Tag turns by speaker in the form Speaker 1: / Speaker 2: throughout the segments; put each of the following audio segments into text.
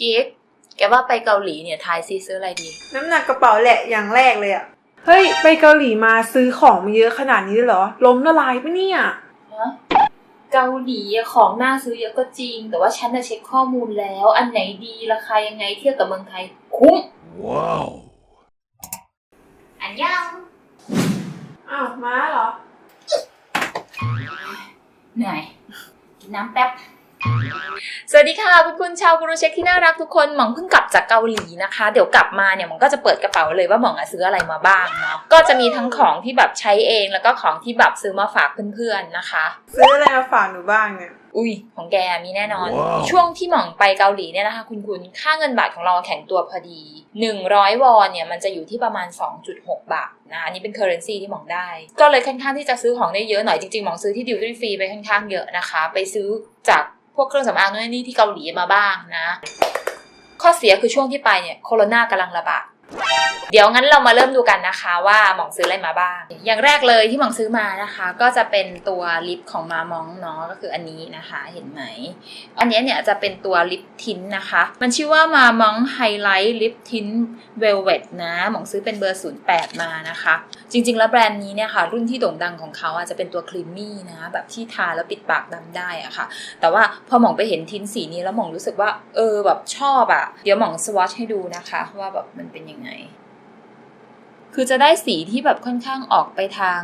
Speaker 1: กิ๊กแกว่าไปเกาหลีเนี่ยทายซีซื้ออะไรดี
Speaker 2: น้ำหนักกระเป๋าแหละอย่างแรกเลยอะเฮ้ย ไปเกาหลีมาซื้อของมาเยอะขนาดนี้เลยเหรอ ล้มละลายปะเนี่ย
Speaker 1: ฮะเกาหลีอะของน่าซื้อเยอะก็จริง แต่ว่าฉันน่ะเช็คข้อมูลแล้ว อันไหนดีราคายังไงเทียบกับเมืองไทย คุ้ม
Speaker 3: Wow.
Speaker 1: อันยัง
Speaker 2: อ้าว มาเหรอ
Speaker 1: เหนื่อยกินน้ำแป๊บ สวัสดีค่ะคุณคุณชาวกูรูเช็คที่น่ารักทุกคนหมองเพิ่งกลับจากเกาหลีนะคะ เดี๋ยวกลับมาเนี่ยหมองก็จะเปิดกระเป๋าเลยว่าหมองอะซื้ออะไรมาบ้างเนาะก็จะมีทั้งของที่แบบใช้เองแล้วก็ของที่แบบซื้อมาฝากเพื่อนๆนะคะ
Speaker 2: ซื้ออะไรมาฝากหนูบ้างเนี่ย
Speaker 1: อุ้ยของแกมีแน่นอน
Speaker 3: ว้าว
Speaker 1: ช่วงที่หม่องไปเกาหลีเนี่ยนะคะ คุณคุณค่าเงินบาทของเราแข็งตัวพอดี 100 วอนเนี่ยมันจะอยู่ที่ประมาณ 2.6 บาทนะอันนี้เป็นเคอร์เรนซีที่หม่องได้ ก็เลยค่อนข้างที่จะซื้อของได้เยอะหน่อยจริงๆหม่องซื้อที่ดิวตี้ฟรีไปค่อนข้างเยอะนะคะ ไปซื้อจาก พวกเครื่องสำอางนู่นนี่ที่เกาหลีมาบ้างนะ ข้อเสียคือช่วงที่ไปเนี่ยโคโรนากำลังระบาด เดี๋ยวงั้นเรามาเริ่มดูกันนะคะว่าหม่องซื้ออะไรมาบ้าง อย่างแรกเลยที่หม่องซื้อมานะคะ ก็จะเป็นตัวลิปของมามองเนาะก็คืออันนี้นะคะ เห็นไหม อันนี้เนี่ยจะเป็นตัวลิปทินนะคะ มันชื่อว่ามามองไฮไลท์ลิปทินเวลเวตนะหม่องซื้อเป็นเบอร์ 08 มานะคะ จริง ๆ แล้วแบรนด์นี้เนี่ยค่ะ รุ่นที่โด่งดังของเขาอาจจะเป็นตัวครีมมี่นะแบบที่ทาแล้วปิดปากดำได้อะค่ะ แต่ว่าพอหม่องไปเห็นทินสีนี้แล้วหม่องรู้สึกว่าเออแบบชอบอะเดี๋ยวหม่องสวอชให้ดูนะคะ ว่าแบบมันเป็นยังไง คือจะได้สีที่แบบค่อนข้างออกไปทาง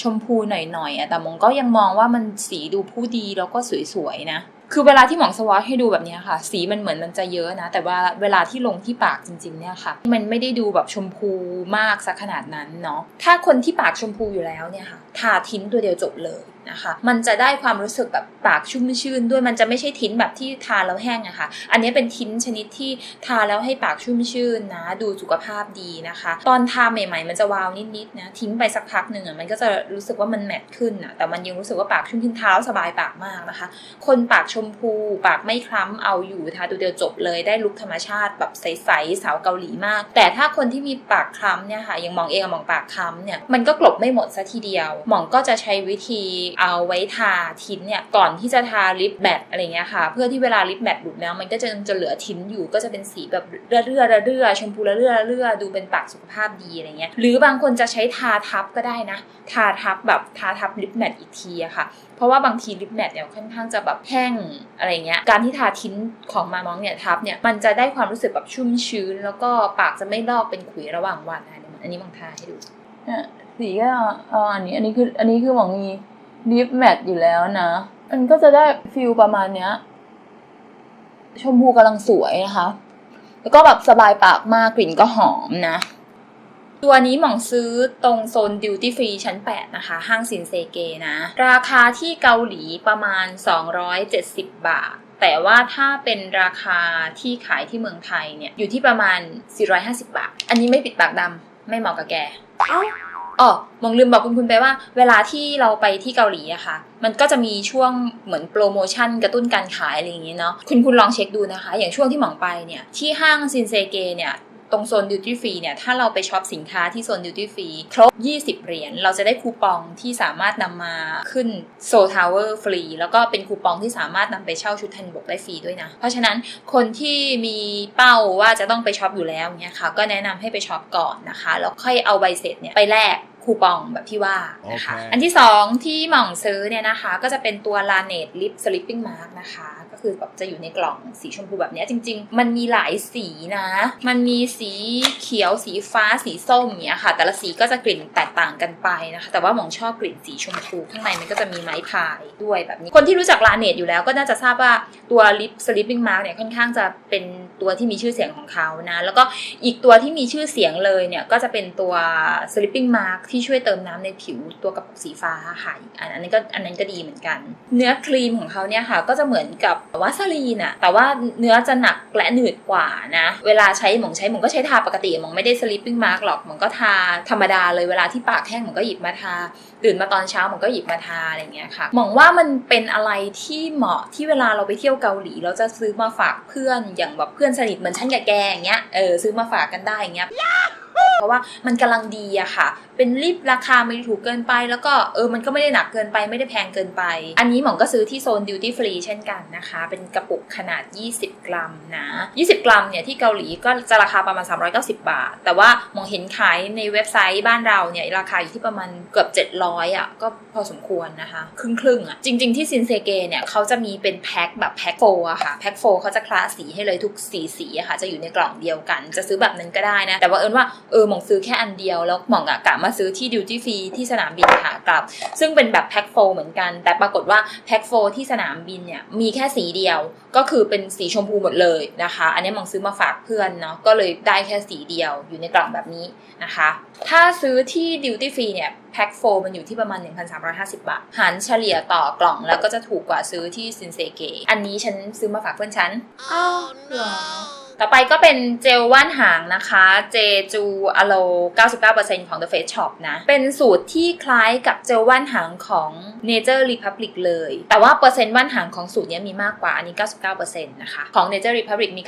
Speaker 1: ชมพูหน่อยๆอะแต่มงก็ยังมองว่ามันสีดูผู้ดีแล้วก็สวยๆนะ คือเวลาที่หมองสวอชให้ดูแบบนี้ค่ะ สีมันเหมือนมันจะเยอะนะ แต่ว่าเวลาที่ลงที่ปากจริงๆเนี่ยค่ะ มันไม่ได้ดูแบบชมพูมากสักขนาดนั้นเนาะถ้าคนที่ปากชมพูอยู่แล้วเนี่ยค่ะทาทิ้นตัวเดียวจบเลยนะคะ มันจะได้ความรู้สึกแบบปากชุ่มชื่นด้วยมันจะไม่ใช่ทิ้นแบบที่ทาแล้วแห้งอะค่ะ อันนี้เป็นทิ้นชนิดที่ทาแล้วให้ปากชุ่มชื่นนะ ดูสุขภาพดีนะคะ ตอนทาใหม่ ๆ มันจะวาวนิดๆนะทิ้งไปสักพักหนึ่งอะมันก็จะรู้สึกว่ามันแมตต์ขึ้นอะแต่มันยังรู้สึกว่าปากชุ่มชื่นเท้าสบายปากมากนะคะ คนปากชมมพู ปากไม่คล้ำเอาอยู่ทาตัวเดียวจบเลยได้ลุคธรรมชาติแบบใสๆสาวเกาหลีมาก แต่ถ้าคนที่มีปากคล้ำเนี่ยค่ะย่างมองเองมองปากคล้ำเนี่ยมันก็กลบไม่หมดซะทีเดียว หมองก็จะใช้วิธีเอาไว้ทาทิ้นเนี่ยก่อนที่จะทาลิปแมทอะไรเงี้ยค่ะ เพื่อที่เวลาลิปแมทหลุดแล้วมันก็จะจะเหลือทิ้นอยู่ก็จะเป็นสีแบบเรื่อเรื่อเรื่อชมพูเรื่อเรื่อดูเป็นปากสุขภาพดีอะไรเงี้ยหรือบางคนจะใช้ทาทับก็ได้นะ ทาทับแบบทาทับลิปแมทอีกทีอะค่ะ ราะว่าบางทีลิปแมทเนี่ยค่อนข้างจะแบบแห้งอะไรเงี้ย การที่ทาทิ้นของมามองเนี่ยทับเนี่ยมันจะได้ความรู้สึกแบบชุ่มชื้น แล้วก็ปากจะไม่ลอกเป็นขุยระหว่างวันนะอันนี้มองทาให้ดู
Speaker 4: เนี่ยสีก็อันนี้อันนี้คืออันนี้คือหวังมีลิปแมทอยู่แล้วนะ มันก็จะได้ฟิลประมาณเนี้ย ชมพูกำลังสวยนะคะ แล้วก็แบบสบายปากมากกลิ่นก็หอมนะ
Speaker 1: ตัวนี้หม่องซื้อตรงโซนดิวตี้ฟรีชั้น 8 นะคะ ห้างซินเซเกนะ ราคาที่เกาหลีประมาณ 270 บาท แต่ว่าถ้าเป็นราคาที่ขายที่เมืองไทยเนี่ย อยู่ที่ประมาณ 450 บาท อันนี้ไม่ปิดปากดำไม่เหมาะกับแก
Speaker 2: เอ้า
Speaker 1: อ๋อมองลืมบอกคุณคุณไปว่า เวลาที่เราไปที่เกาหลีอะค่ะ มันก็จะมีช่วงเหมือนโปรโมชั่นกระตุ้นการขายอะไรอย่างนี้เนาะ คุณคุณลองเช็คดูนะคะ อย่างช่วงที่หมองไปเนี่ย ที่ห้างซินเซเกเนี่ย ตรงโซนดิวตี้ฟรีเนี่ย ถ้าเราไปช็อปสินค้าที่โซนดิวตี้ฟรีครบ 20 เหรียญ เราจะได้คูปองที่สามารถนำมาขึ้นโซทาวเวอร์ฟรี แล้วก็เป็นคูปองที่สามารถนำไปเช่าชุดทันบกได้ฟรีด้วยนะ เพราะฉะนั้นคนที่มีเป้าว่าจะต้องไปช็อปอยู่แล้วเนี่ยค่ะ ก็แนะนำให้ไปช็อปก่อนนะคะ แล้วค่อยเอาใบเสร็จเนี่ยไปแลกคูปองแบบที่ว่านะคะ
Speaker 3: โอเค
Speaker 1: อันที่สองที่หม่องซื้อเนี่ยนะคะ ก็จะเป็นตัว l a n e t Lip Sleeping Mask นะคะก็ คือแบบจะอยู่ในกล่องสีชมพูแบบนี้จริง ๆ มันมีหลายสีนะ มันมีสีเขียวสีฟ้าสีส้มเงี้ยค่ะ แต่ละสีก็จะกลิ่นแตกต่างกันไปนะคะ แต่ว่าหมองชอบกลิ่นสีชมพูข้างในมันก็จะมีไม้พายด้วยแบบนี้ คนที่รู้จัก l a n e t อยู่แล้วก็น่าจะทราบว่าตัว Lip Sleeping Mask เนี่ยค่อนข้างจะเป็นตัวที่มีชื่อเสียงของเขานะ แล้วก็อีกตัวที่มีชื่อเสียงเลยเนี่ยก็จะเป็นตัว Sleeping Mask ที่ช่วยเติมน้ำในผิวตัวกระปุกสีฟ้าค่ะอันอันนั้นก็อันนั้นก็ดีเหมือนกัน เนื้อครีมของเขาเนี่ยค่ะก็จะเหมือนกับวาสลีนอะแต่ว่าเนื้อจะหนักและหนืดกว่านะ เวลาใช้หมองใช้หมองก็ใช้ทาปกติหมองไม่ได้ Sleeping Mask หรอกหมองก็ทาธรรมดาเลยเวลาที่ปากแห้งหมองก็หยิบมาทาตื่นมาตอนเช้าหมองก็หยิบมาทาอะไรเงี้ยค่ะหมองว่ามันเป็นอะไรที่เหมาะที่เวลาเราไปเที่ยวเกาหลี เราจะซื้อมาฝากเพื่อนอย่างแบบเพื่อนสนิทเหมือนฉันกับแกอย่างเงี้ยเออซื้อมาฝากกันได้อย่างเงี้ย เพราะว่ามันกำลังดีอะค่ะ เป็นลิปราคาไม่ถูกเกินไปแล้วก็เออมันก็ไม่ได้หนักเกินไปไม่ได้แพงเกินไป อันนี้หมองก็ซื้อที่โซนดิวตี้ฟรีเช่นกันนะคะ เป็นกระปุกขนาด 20 กรัมนะ 20 กรัมเนี่ยที่เกาหลีก็จะราคาประมาณ 390 บาท แต่ว่าหมองเห็นขายในเว็บไซต์บ้านเราเนี่ยราคาอยู่ที่ประมาณเกือบ 700อะก็พอสมควรนะคะ ครึ่งครึ่งอะจริง ๆที่ซินเซเกเนี่ยเขาจะมีเป็นแพ็คแบบแพ็คโฟอะค่ะแพ็คโฟเขาจะคลาสสีให้เลยทุกสีสีอะค่ะจะอยู่ในกล่องเดียวกัน จะซื้อแบบนั้นก็ได้นะแต่ว่าเอิญว่า เออหมองซื้อแค่อันเดียวแล้วหมองอะกะมาซื้อที่ดิวตี้ฟรีที่สนามบินค่ะกลับ ซึ่งเป็นแบบแพ็คโฟเหมือนกัน แต่ปรากฏว่าแพ็คโฟที่สนามบินเนี่ยมีแค่สีเดียวก็คือเป็นสีชมพูหมดเลยนะคะ อันนี้หมองซื้อมาฝากเพื่อนเนาะก็เลยได้แค่สีเดียวอยู่ในกล่องแบบนี้นะคะ ถ้าซื้อที่ดิวตี้ฟรีเนี่ยแพ็คโฟมันอยู่ที่ประมาณ 1,350 บาท หารเฉลี่ยต่อกล่องแล้วก็จะถูกกว่าซื้อที่ซินเซเกอันนี้ฉันซื้อมาฝากเพื่อนฉัน
Speaker 2: อ้าวเหรอ
Speaker 1: ต่อไปก็เป็นเจลว่านหางนะคะเจจูอะโล 99%ของ The Face Shop นะ เป็นสูตรที่คล้ายกับเจลว่านหางของ Nature Republic เลย แต่ว่าเปอร์เซ็นต์ว่านหางของสูตรนี้มีมากกว่า อันนี้ 99%นะคะ ของ Nature Republic มี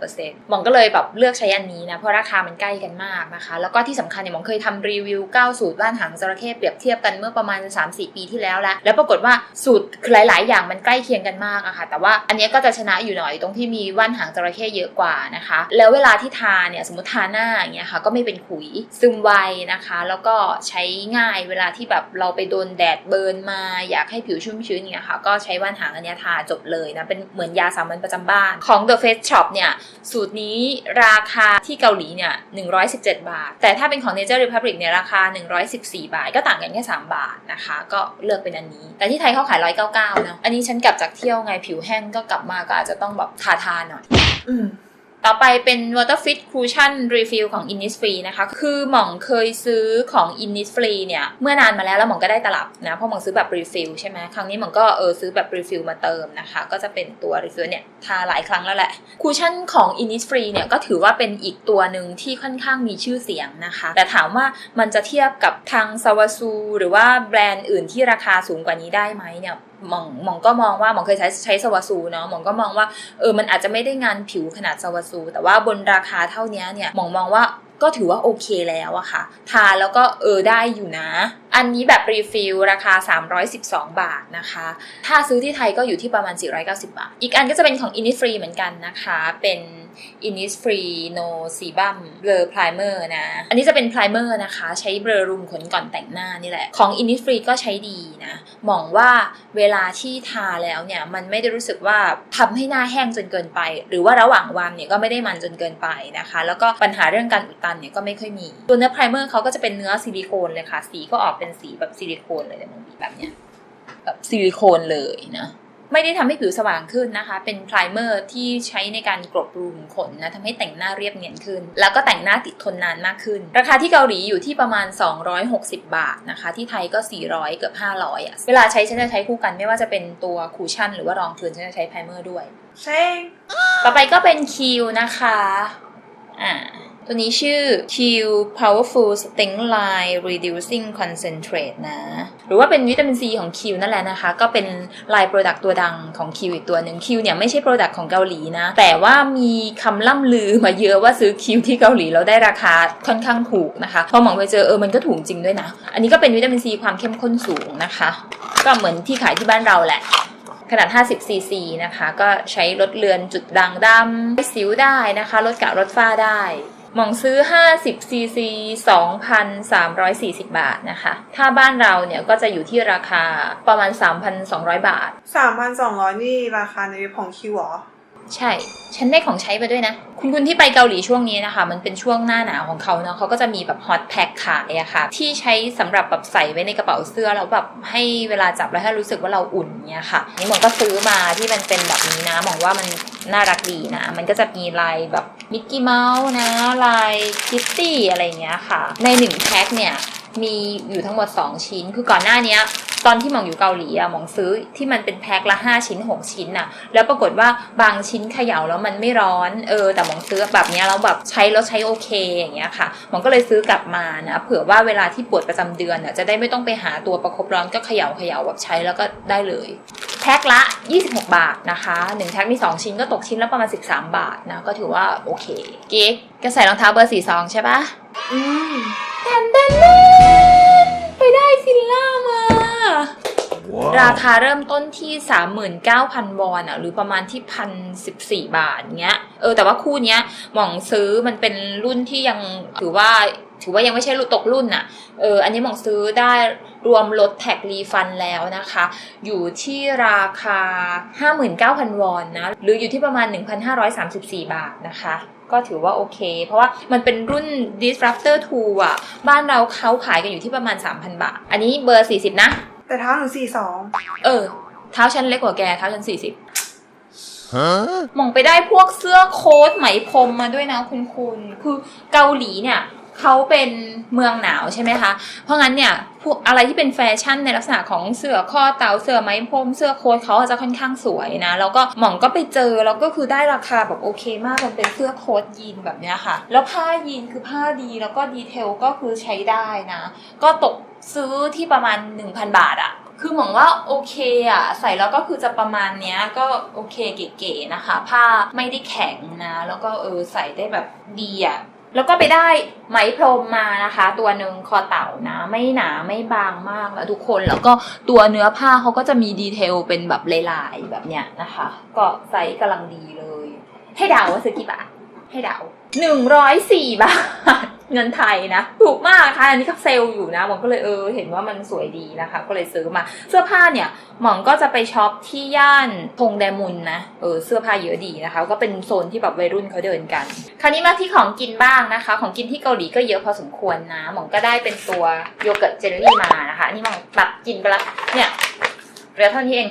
Speaker 1: 92%หมองก็เลยแบบเลือกใช้อันนี้นะ เพราะราคามันใกล้กันมากนะคะ แล้วก็ที่สำคัญเนี่ยหมองเคยทำรีวิว 9 สูตรว่านหางจระเข้เปรียบเทียบกันเมื่อประมาณ 3-4 ปีที่แล้วแล้ว แล้วปรากฏว่าสูตรหลาย ๆ อย่างมันใกล้เคียงกันมากอะค่ะ แต่ว่าอันนี้ก็จะชนะอยู่หน่อยตรงที่มีว่านหางจระเข้เยอะกว่านะคะ แล้วเวลาที่ทาเนี่ยสมมติทาหน้าอย่างเงี้ยค่ะก็ไม่เป็นขุยซึมไวนะคะ แล้วก็ใช้ง่ายเวลาที่แบบเราไปโดนแดดเบิร์นมา อยากให้ผิวชุ่มชื้นเงี้ยค่ะก็ใช้ว่านหางอันนี้ทาจบเลยนะ เป็นเหมือนยาสามัญประจำบ้านของ The Face Shop เนี่ยสูตรนี้ราคาที่เกาหลีเนี่ย117 บาท แต่ถ้าเป็นของ Nature Republic เนี่ยราคา 114 บาท ก็ต่างกันแค่3บาทนะคะ ก็เลือกเป็นอันนี้ แต่ที่ไทยเขาขาย 199เนะอันนี้ฉันกลับจากเที่ยวไงผิวแห้งก็กลับมาก็อาจจะต้องแบบทาทาหน่อย
Speaker 2: อืม
Speaker 1: ต่อไปเป็น Waterfit Cushion Refill ของ Innisfree นะคะ คือหม่องเคยซื้อของ Innisfree เนี่ย เมื่อนานมาแล้วแล้วหม่องก็ได้ตลับนะ เพราะหม่องซื้อแบบ refill ใช่ไหม ครั้งนี้หม่องก็เออซื้อแบบ refill มาเติมนะคะ ก็จะเป็นตัว refill เนี่ย ทาหลายครั้งแล้วแหละคูชั่นของ Innisfree เนี่ย ก็ถือว่าเป็นอีกตัวหนึ่งที่ค่อนข้างมีชื่อเสียงนะคะ แต่ถามว่ามันจะเทียบกับทางซาวาซูหรือว่าแบรนด์อื่นที่ราคาสูงกว่านี้ได้ไหมเนี่ย หมองหมองก็มองว่าหมองเคยใช้ใช้ซาวาซูเนาะหมองก็มองว่าเออมันอาจจะไม่ได้งานผิวขนาดซาวาซูแต่ว่าบนราคาเท่านี้เนี่ยหมองมองว่าก็ถือว่าโอเคแล้วอะค่ะ ทาแล้วก็เออได้อยู่นะ อันนี้แบบรีฟิลราคา 312 บาทนะคะ ถ้าซื้อที่ไทยก็อยู่ที่ประมาณ 490 บาท อีกอันก็จะเป็นของ Innisfree เหมือนกันนะคะ เป็น Innisfree No Sebum Blur Primer นะ อันนี้จะเป็น primer นะคะ ใช้เบลอรุมขนก่อนแต่งหน้านี่แหละ ของ Innisfree ก็ใช้ดีนะมองว่าเวลาที่ทาแล้วเนี่ย มันไม่ได้รู้สึกว่าทำให้หน้าแห้งจนเกินไป หรือว่าระหว่างวันเนี่ยก็ไม่ได้มันจนเกินไปนะคะ แล้วก็ปัญหาเรื่องการอุดตันเนี่ยก็ไม่ค่อยมี ตัวเนื้อ primer เขาก็จะเป็นเนื้อซิลิโคนเลยค่ะ สีก็ออกเป็นสีแบบซิลิโคนเลยนะแบบเนี้ยแบบซิลิโคนเลยนะ ไม่ได้ทำให้ผิวสว่างขึ้นนะคะ เป็นไพรเมอร์ที่ใช้ในการกลบรูขุมขนนะทำให้แต่งหน้าเรียบเนียนขึ้น แล้วก็แต่งหน้าติดทนนานมากขึ้น ราคาที่เกาหลีอยู่ที่ประมาณ 260 บาทนะคะ ที่ไทยก็ 400 เกือบ 500อะเวลาใช้ฉันจะใช้คู่กันไม่ว่าจะเป็นตัวคูชั่น หรือว่ารองพื้นฉันจะใช้ไพรเมอร์ด้วย
Speaker 2: ใช่
Speaker 1: ต่อไปก็เป็นคิวนะคะอ่า ตัวนี้ชื่อ Q Powerful Sting Line Reducing Concentrate นะ หรือว่าเป็นวิตามินซีของ Q นั่นแหละนะคะ ก็เป็นลายโปรดักต์ตัวดังของ Q อีกตัวหนึ่ง Q เนี่ยไม่ใช่โปรดักต์ของเกาหลีนะ แต่ว่ามีคำล่ำลือมาเยอะว่าซื้อ Q ที่เกาหลีแล้วได้ราคาค่อนข้างถูกนะคะ พอหมองไปเจอเออมันก็ถูกจริงด้วยนะ อันนี้ก็เป็นวิตามินซีความเข้มข้นสูงนะคะ ก็เหมือนที่ขายที่บ้านเราแหละขนาด 50 ซีซีนะคะ ก็ใช้ลดเลือนจุดด่างดำสิวได้นะคะ ลดกะลดฝ้าได้ หมองซื้อ 50ซีซี2,340 บาทนะคะ ถ้าบ้านเราเนี่ยก็จะอยู่ที่ราคาประมาณ 3,200 บาท
Speaker 2: 3,200 นี่ราคาในเว็บของคิวเหรอ
Speaker 1: ใช่ ฉันได้ของใช้ไปด้วยนะ คุณคุณที่ไปเกาหลีช่วงนี้นะคะ มันเป็นช่วงหน้าหนาวของเขาเนาะเขาก็จะมีแบบฮอตแพ็คขายอะค่ะ ที่ใช้สำหรับแบบใส่ไว้ในกระเป๋าเสื้อแล้วแบบให้เวลาจับแล้วให้รู้สึกว่าเราอุ่นเนี่ยค่ะ นี่มองก็ซื้อมาที่มันเป็นแบบนี้นะมองว่ามันน่ารักดีนะ มันก็จะมีลายแบบมิกกี้เมาส์นะ ลายคิตตี้อะไรเงี้ยค่ะ ในหนึ่งแพ็คเนี่ย มีอยู่ทั้งหมด 2 ชิ้น คือก่อนหน้านี้ตอนที่หมองอยู่เกาหลีอะหมองซื้อที่มันเป็นแพ็คละ 5 ชิ้น 6 ชิ้นอะแล้วปรากฏว่าบางชิ้นเขย่าแล้วมันไม่ร้อน เออ แต่หมองซื้อแบบเนี้ยแล้วแบบใช้แล้วใช้โอเคอย่างเงี้ยค่ะ หมองก็เลยซื้อกลับมานะ เผื่อว่าเวลาที่ปวดประจำเดือนอะจะได้ไม่ต้องไปหาตัวประคบร้อนก็เขย่าเขย่าแบบใช้แล้วก็ได้เลยแพ็คละ 26 บาทนะคะ 1 แพ็คมี 2 ชิ้นก็ตกชิ้นละประมาณ 13 บาทนะ ก็ถือว่าโอเค เก๊กก็ใส่รองเท้าเบอร์42ใช่ปะ
Speaker 2: อืม
Speaker 1: แทนเดนไปได้ฟิลล่ามาราคาเริ่มต้นที่ 39,000 วอนอะหรือประมาณที่พันสิบสี่บาทเงี้ย เออแต่ว่าคู่เนี้ยหม่องซื้อมันเป็นรุ่นที่ยังถือว่า ถือว่ายังไม่ใช่รุ่นตกรุ่นน่ะ เออ อันนี้หม่องซื้อได้รวมลดแท็กรีฟันแล้วนะคะ อยู่ที่ราคา 59,000 วอนนะ หรืออยู่ที่ประมาณ 1,534 บาทนะคะ ก็ถือว่าโอเค เพราะว่ามันเป็นรุ่น Disruptor 2 อะ บ้านเราเขาขายกันอยู่ที่ประมาณ 3,000 บาท อันนี้เบอร์ 40 นะ
Speaker 2: แต่เท้าหนูสี่สอง
Speaker 1: เออ เท้าฉันเล็กกว่าแก เท้าฉัน 40มองไปได้พวกเสื้อโค้ทไหมพรมมาด้วยนะคุณคุณ คือเกาหลีเนี่ย เขาเป็นเมืองหนาวใช่ไหมคะ เพราะงั้นเนี่ยพวกอะไรที่เป็นแฟชั่นในลักษณะของเสื้อข้อเตาเสื้อไหมพรมเสื้อโค้ทเขาจะค่อนข้างสวยนะแล้วก็หม่องก็ไปเจอแล้วก็คือได้ราคาแบบโอเคมากมันเป็นเสื้อโค้ทยีนแบบเนี้ยค่ะ แล้วผ้ายีนคือผ้าดีแล้วก็ดีเทลก็คือใช้ได้นะ ก็ตกซื้อที่ประมาณ 1,000 บาทอะคือหมองว่าโอเคอะใส่แล้วก็คือจะประมาณเนี้ยก็โอเคเก๋ๆนะคะ ผ้าไม่ได้แข็งนะ แล้วก็เออใส่ได้แบบดีอะ แล้วก็ไปได้ไหมพรมมานะคะ ตัวหนึ่งคอเต่านะ ไม่หนาไม่บางมากนะทุกคนแล้วก็ตัวเนื้อผ้าเขาก็จะมีดีเทลเป็นแบบลายๆแบบเนี้ยนะคะ ก็ไซส์กำลังดีเลย ให้เดาว่าซื้อกี่บาทให้เดาหนึ่งร้อยสี่บาท เงินไทยนะถูกมากค่ะอันนี้ก็เซลล์อยู่นะหมองก็เลยเออเห็นว่ามันสวยดีนะคะ ก็เลยซื้อมาเสื้อผ้าเนี่ยหมองก็จะไปช็อปที่ย่านทงแดมุนนะเออเสื้อผ้าเยอะดีนะคะ ก็เป็นโซนที่แบบวัยรุ่นเขาเดินกัน คราวนี้มาที่ของกินบ้างนะคะ ของกินที่เกาหลีก็เยอะพอสมควรนะหมองก็ได้เป็นตัวโยเกิร์ตเจลลี่มานะคะอันนี่หมองตัดกินไปละเนี่ย ลือเท่านี้เอง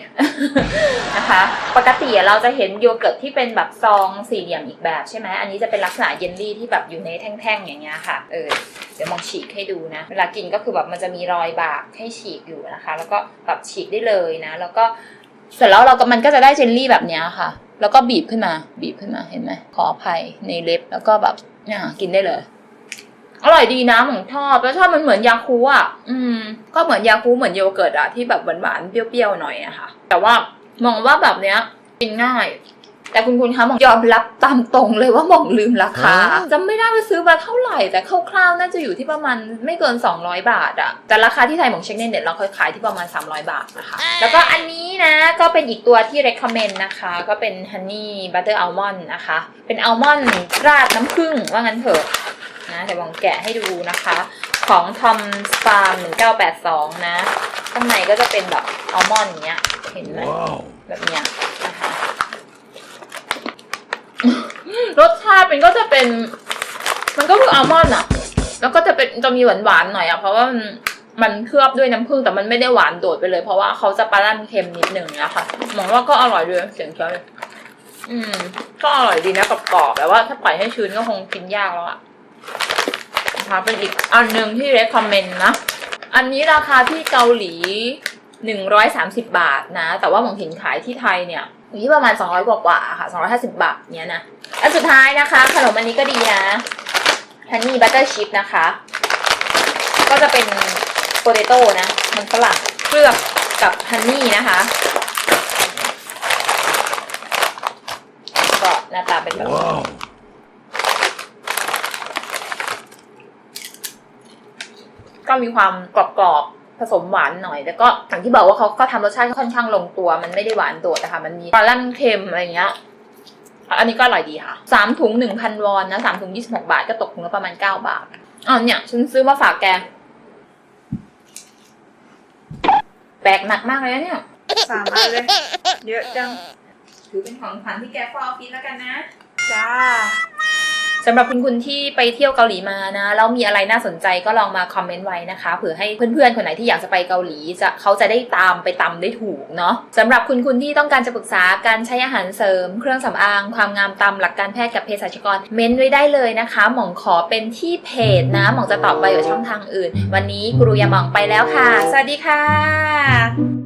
Speaker 1: นะคะ ปกติเราจะเห็นโยเกิร์ตที่เป็นแบบซองสี่เหลี่ยมอีกแบบใช่ไหมอันนี้จะเป็นลักษณะเยลลี่ที่แบบอยู่ในแท่งๆอย่างเงี้ยค่ะ เออ เดี๋ยวมองฉีกให้ดูนะ เวลากินก็คือแบบมันจะมีรอยบากให้ฉีกอยู่นะคะ แล้วก็แบบฉีกได้เลยนะ แล้วก็เสร็จแล้วเราก็มันก็จะได้เจลลี่แบบเนี้ยค่ะ แล้วก็บีบขึ้นมา บีบขึ้นมา เห็นไหมขออภัยในเล็บ แล้วก็แบบเนี่ยกินได้เลย อร่อยดีนะหมองชอบแล้วชอบมันเหมือนยาคูอะ อืม ก็เหมือนยาคูเหมือนโยเกิร์ตอะที่แบบหวานๆเปรี้ยวๆหน่อยอะค่ะแต่ว่ามองว่าแบบเนี้ยกินง่าย แต่คุณคุณคะหมองยอมรับตามตรงเลยว่าหมองลืมราคา
Speaker 3: ฮะ
Speaker 1: จำไม่ได้ว่าซื้อมาเท่าไหร่แต่คร่าวๆน่าจะอยู่ที่ประมาณไม่เกิน 200 บาทอะแต่ราคาที่ไทยหมองเช็คในเน็ตเราเคยขายที่ประมาณ 300 บาทนะคะ แล้วก็อันนี้นะก็เป็นอีกตัวที่ recommend นะคะ ก็เป็น honey butter almond นะคะ เป็นอัลมอนด์ราดน้ำผึ้งว่างั้นเถอะ นะเดี๋ยวลองแกะให้ดูนะคะ ของ Tom Farm 1982 นะ ข้างในก็จะเป็นแบบอัลมอนด์อย่างเงี้ย เห็นไหม
Speaker 3: Wow.
Speaker 1: แบบเนี้ยนะคะรสชาติมันก็จะเป็น มันก็คืออัลมอนด์อะแล้วก็จะเป็นจะมีหวานหวานๆหน่อยอะเพราะว่ามันมันเคลือบด้วยน้ำผึ้งแต่มันไม่ได้หวานโดดไปเลย เพราะว่าเขาจะปลาลั่นเค็มนิดหนึ่งนะคะมองว่าก็อร่อยด้วยเสียงเคี้ยวเลยอืม ก็อร่อยดีนะกรอบๆแต่ว่าถ้าปล่อยให้ชื้นก็คงกินยากแล้วอะ นะคะ เป็นอีกอันหนึ่งที่ recommend นะ อันนี้ราคาที่เกาหลี 130 บาทนะ แต่ว่าหมองเห็นขายที่ไทยเนี่ยอยู่ที่ประมาณ 200 กว่ากว่าค่ะ 250 บาทเนี้ยนะ อันสุดท้ายนะคะ ขนมอันนี้ก็ดีนะฮันนี่บัตเตอร์ชิพนะคะ ก็จะเป็นโปเตโต้นะ มันฝรั่งเคลือบกับฮันนี่นะคะ ก็หน้าตาเป็นแบบนี้ ก็มีความกรอบๆผสมหวานหน่อยแล้วก็อย่างที่บอกว่าเขาก็ทำรสชาติค่อนข้างลงตัว มันไม่ได้หวานโดดนะคะมันมีปลาลั่นเค็มอะไรเงี้ยอันนี้ก็อร่อยดีค่ะสามถุงหนึ่งพันวอนนะสามถุงยี่สิบหกบาทก็ตกถุงละประมาณเก้าบาทอ๋อเนี่ยฉันซื้อมาฝากแกแปลกหนักมากเลยนะเนี่ย
Speaker 2: สามอันเลย เยอะจัง
Speaker 1: ถือเป็นของขวัญที่แกฟออฟฟิศแล้วกันนะ
Speaker 2: จ้า
Speaker 1: สำหรับคุณคุณที่ไปเที่ยวเกาหลีมานะแล้วมีอะไรน่าสนใจก็ลองมาคอมเมนต์ไว้นะคะเผื่อให้เพื่อนๆคนไหนที่อยากจะไปเกาหลีจะเขาจะได้ตามไปตำได้ถูกเนาะสำหรับคุณคุณที่ต้องการจะปรึกษาการใช้อาหารเสริม เครื่องสำอาง ความงามตามหลักการแพทย์กับเภสัชกรเม้นไว้ได้เลยนะคะ หมองขอเป็นที่เพจนะหมองจะตอบไปกับช่องทางอื่น วันนี้กรุยาหมองไปแล้วค่ะ สวัสดีค่ะ